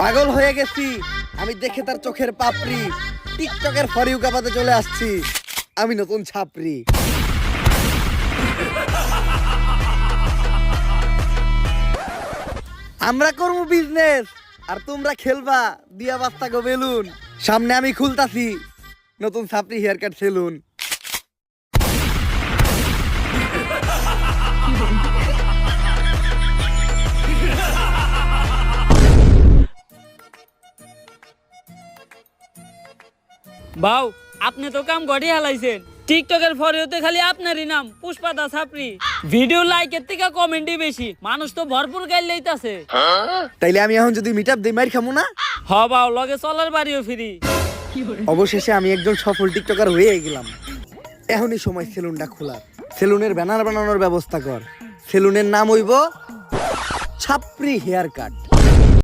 পাগল হয়ে গেছি। আমি দেখে তার চোখের পাপড়ি। টিকটকের ফরিউ কাপাতে চলে আসছি। আমি নতুন ছাপরি আমরা করব বিজনেস আর তোমরা খেলবা। দিয়া বাস্তা গো বেলুন। সামনে আমি খুলতাছি। নতুন ছাপরি হেয়ার কাট সেলুন বাউ আপনি তো কাম গড়ি হালাইছেন। টিকটকের ফরিওতে খালি আপনারই নাম পুষ্পাদা ছাপরি ভিডিও লাইকের থেকে কমেন্টই বেশি মানুষ তো ভরপুর গাইল লইতাছে। তাইলে আমি এখন যদি মিট আপ দিই মাইর খামো না? হ বাউ লগে চলার বাড়িও ফিরি। অবশেষে আমি একজন সফল টিকটকার হয়ে গেলাম। এখনই সময় সেলুনটা খোলার। সেলুনের ব্যানার বানানোর ব্যবস্থা কর। সেলুনের নাম হইব ছাপরি হেয়ার কাট।